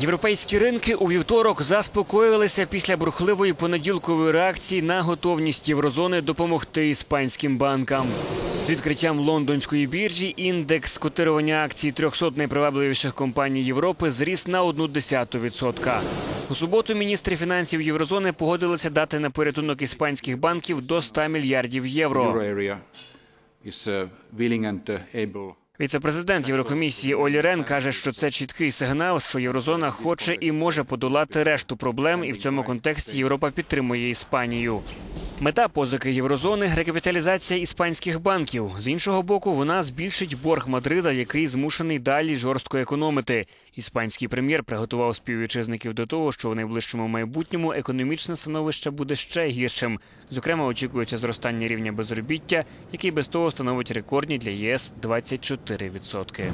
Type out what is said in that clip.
Європейські ринки у вівторок заспокоїлися після бурхливої понеділкової реакції на готовність єврозони допомогти іспанським банкам. З відкриттям лондонської біржі індекс котирування акцій 300 найпривабливіших компаній Європи зріс на одну десяту відсотка. У суботу міністри фінансів єврозони погодилися дати на порятунок іспанських банків до 100 мільярдів євро. Віце-президент Єврокомісії Олі Рен каже, що це чіткий сигнал, що єврозона хоче і може подолати решту проблем, і в цьому контексті Європа підтримує Іспанію. Мета позики єврозони рекапіталізація іспанських банків. З іншого боку, вона збільшить борг Мадрида, який змушений далі жорстко економити. Іспанський прем'єр приготував співвітчизників до того, що в найближчому майбутньому економічне становище буде ще гіршим. Зокрема, очікується зростання рівня безробіття, який без того становить рекордні для ЄС 24%.